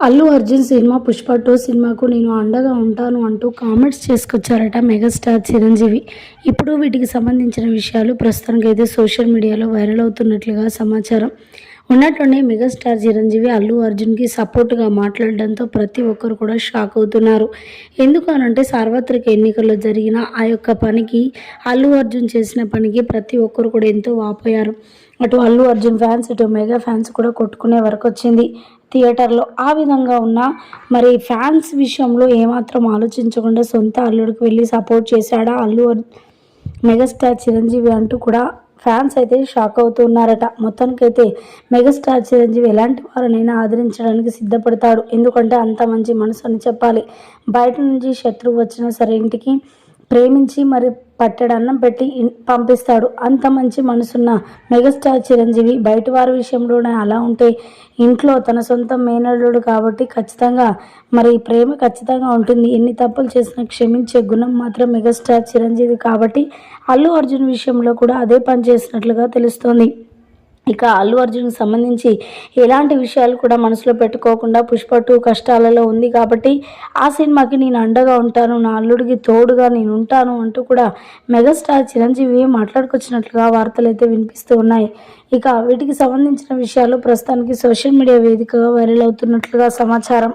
Allu Arjun cinema Pushpa two సినిమాకు నేను అండగా ఉంటాను అంటూ కామెంట్స్ చేసుకొచ్చారట మెగాస్టార్ చిరంజీవి. ఇప్పుడు వీటికి సంబంధించిన విషయాలు ప్రస్తుతానికి అయితే సోషల్ మీడియాలో వైరల్ అవుతున్నట్లుగా సమాచారం. ఉన్నట్టుండి మెగాస్టార్ చిరంజీవి అల్లు అర్జున్కి సపోర్ట్గా మాట్లాడడంతో ప్రతి ఒక్కరు కూడా షాక్ అవుతున్నారు. ఎందుకు అనంటే సార్వత్రిక ఎన్నికల్లో జరిగిన ఆ యొక్క పనికి అల్లు అర్జున్ చేసిన పనికి ప్రతి ఒక్కరు కూడా ఎంతో వాపోయారు. అటు అల్లు అర్జున్ ఫ్యాన్స్ ఇటు మెగా ఫ్యాన్స్ కూడా కొట్టుకునే వరకు వచ్చింది థియేటర్లో. ఆ విధంగా ఉన్న మరి ఫ్యాన్స్ విషయంలో ఏమాత్రం ఆలోచించకుండా సొంత అల్లుడికి వెళ్ళి సపోర్ట్ చేశాడా అల్లు మెగాస్టార్ చిరంజీవి అంటూ కూడా ఫ్యాన్స్ అయితే షాక్ అవుతున్నారట. మొత్తానికైతే మెగాస్టార్ చిరంజీవి ఎలాంటి వారినైనా ఆదరించడానికి సిద్ధపడతాడు. ఎందుకంటే అంత మంచి మనసు అని చెప్పాలి. బయట నుంచి శత్రువు వచ్చినా సరే ఇంటికి ప్రేమించి మరి పట్టెడన్నం పెట్టి పంపిస్తాడు. అంత మంచి మనసున్న మెగాస్టార్ చిరంజీవి బయట వారి విషయంలోనే అలా ఉంటే ఇంట్లో తన సొంత మేనల్లుడు కాబట్టి ఖచ్చితంగా మరి ప్రేమ ఖచ్చితంగా ఉంటుంది. ఎన్ని తప్పులు చేసినా క్షమించే గుణం మాత్రం మెగాస్టార్ చిరంజీవి కాబట్టి అల్లు అర్జున్ విషయంలో కూడా అదే పని చేసినట్లుగా తెలుస్తోంది. ఇక అల్లు అర్జున్కి సంబంధించి ఎలాంటి విషయాలు కూడా మనసులో పెట్టుకోకుండా పుష్ప టూ కష్టాలలో ఉంది కాబట్టి ఆ సినిమాకి నేను అండగా ఉంటాను నా అల్లుడికి తోడుగా నేను ఉంటాను అంటూ కూడా మెగాస్టార్ చిరంజీవి మాట్లాడుకొచ్చినట్లుగా వార్తలు అయితే వినిపిస్తూ ఉన్నాయి. ఇక వీటికి సంబంధించిన విషయాలు ప్రస్తుతానికి సోషల్ మీడియా వేదికగా వైరల్ అవుతున్నట్లుగా సమాచారం.